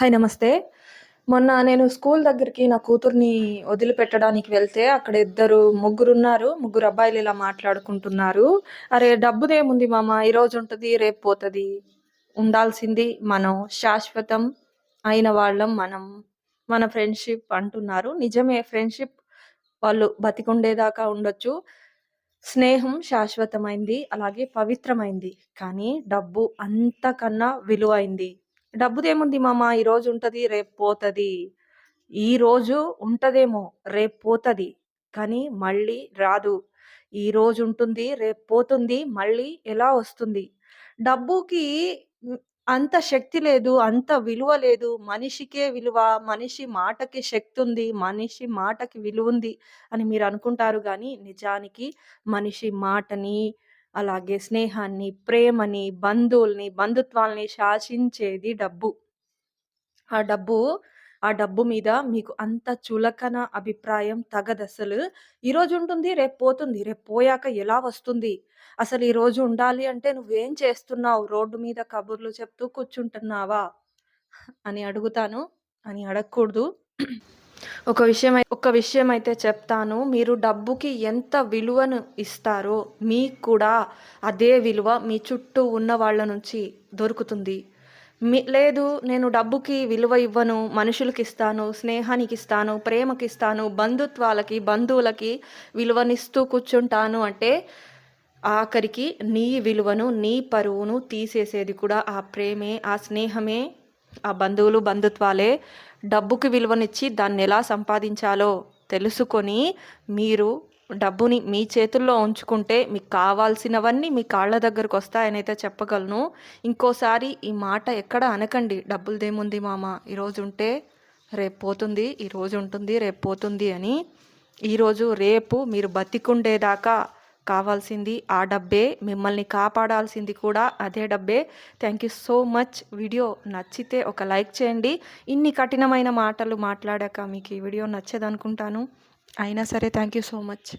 Hi నమస్తే. మొన్న నేను స్కూల్ దగ్గరికి నా కూతుర్ని వదిలిపెట్టడానికి వెళ్తే అక్కడ ఇద్దరు ముగ్గురు ఉన్నారు ముగ్గురు అబ్బాయిలు ఇలా మాట్లాడుకుంటున్నారు. అరే డబ్బుదేముంది మామ? ఈరోజు ఉంటుంది రేపు పోతుంది. ఉండాల్సింది మనం శాశ్వతం అయిన వాళ్ళం మనం. మన ఫ్రెండ్షిప్ అంటున్నారు. నిజమే ఫ్రెండ్షిప్ వాళ్ళు బతికుండేదాకా ఉండొచ్చు. స్నేహం శాశ్వతమైంది అలాగే పవిత్రమైంది. కానీ డబ్బు అంతకన్నా విలువైంది. డబ్బుదేముంది మామ? ఈరోజు ఉంటుంది రేపు పోతుంది. ఈ రోజు ఉంటదేమో రేపు పోతుంది. కానీ మళ్ళీ రాదు. ఈ రోజు ఉంటుంది రేపు పోతుంది మళ్ళీ ఎలా వస్తుంది? డబ్బుకి అంత శక్తి లేదు అంత విలువ లేదు. మనిషికే విలువ మనిషి మాటకి శక్తి ఉంది మనిషి మాటకి విలువ ఉంది అని మీరు అనుకుంటారు. కానీ నిజానికి మనిషి మాటని అలాగే స్నేహాన్ని, ప్రేమని, బంధువుల్ని, బంధుత్వాల్ని శాసించేది డబ్బు. ఆ డబ్బు ఆ డబ్బు మీద మీకు అంత చులకన అభిప్రాయం తగదసలు. ఈరోజు ఉంటుంది, రేపు పోతుంది. రేపు పోయాక ఎలా వస్తుంది? అసలు ఈరోజు ఉండాలి అంటే నువ్వేం చేస్తున్నావు? రోడ్డు మీద కబుర్లు చెప్తూ కూర్చుంటున్నావా? అని అడుగుతాను. అని అడగకూడదు. ఒక విషయం ఒక విషయం అయితే చెప్తాను. మీరు డబ్బుకి ఎంత విలువను ఇస్తారో మీకు కూడా అదే విలువ మీ చుట్టూ ఉన్న వాళ్ళ నుంచి దొరుకుతుంది. మీ లేదు నేను డబ్బుకి విలువ ఇవ్వను మనుషులకి ఇస్తాను స్నేహానికి ఇస్తాను ప్రేమకి ఇస్తాను బంధుత్వాలకి బంధువులకి విలువనిస్తూ కూర్చుంటాను అంటే ఆఖరికి నీ విలువను నీ పరువును తీసేసేది కూడా ఆ ప్రేమే ఆ స్నేహమే ఆ బంధువులు బంధుత్వాలే డబ్బుకి విలువనిచ్చి దాన్ని ఎలా సంపాదించాలో తెలుసుకొని మీరు డబ్బుని మీ చేతుల్లో ఉంచుకుంటే మీకు కావాల్సినవన్నీ మీ కాళ్ళ దగ్గరకు వస్తాయనైతే చెప్పగలను. ఇంకోసారి ఈ మాట ఎక్కడ అనకండి. డబ్బులదేముంది మామ? ఈరోజు ఉంటే రేపు పోతుంది ఈరోజు ఉంటుంది రేపు పోతుంది అని. ఈరోజు రేపు మీరు బతికుండేదాకా కావాల్సింది ఆ డబ్బే మిమ్మల్ని కాపాడాల్సింది కూడా అదే డబ్బే. Thank you so much video నచ్చితే ఒక లైక్ చేయండి. ఇన్ని కఠినమైన మాటలు మాట్లాడాక మీకు ఈ వీడియో నచ్చదనుకుంటాను. అయినా సరే థ్యాంక్ యూ సో మచ్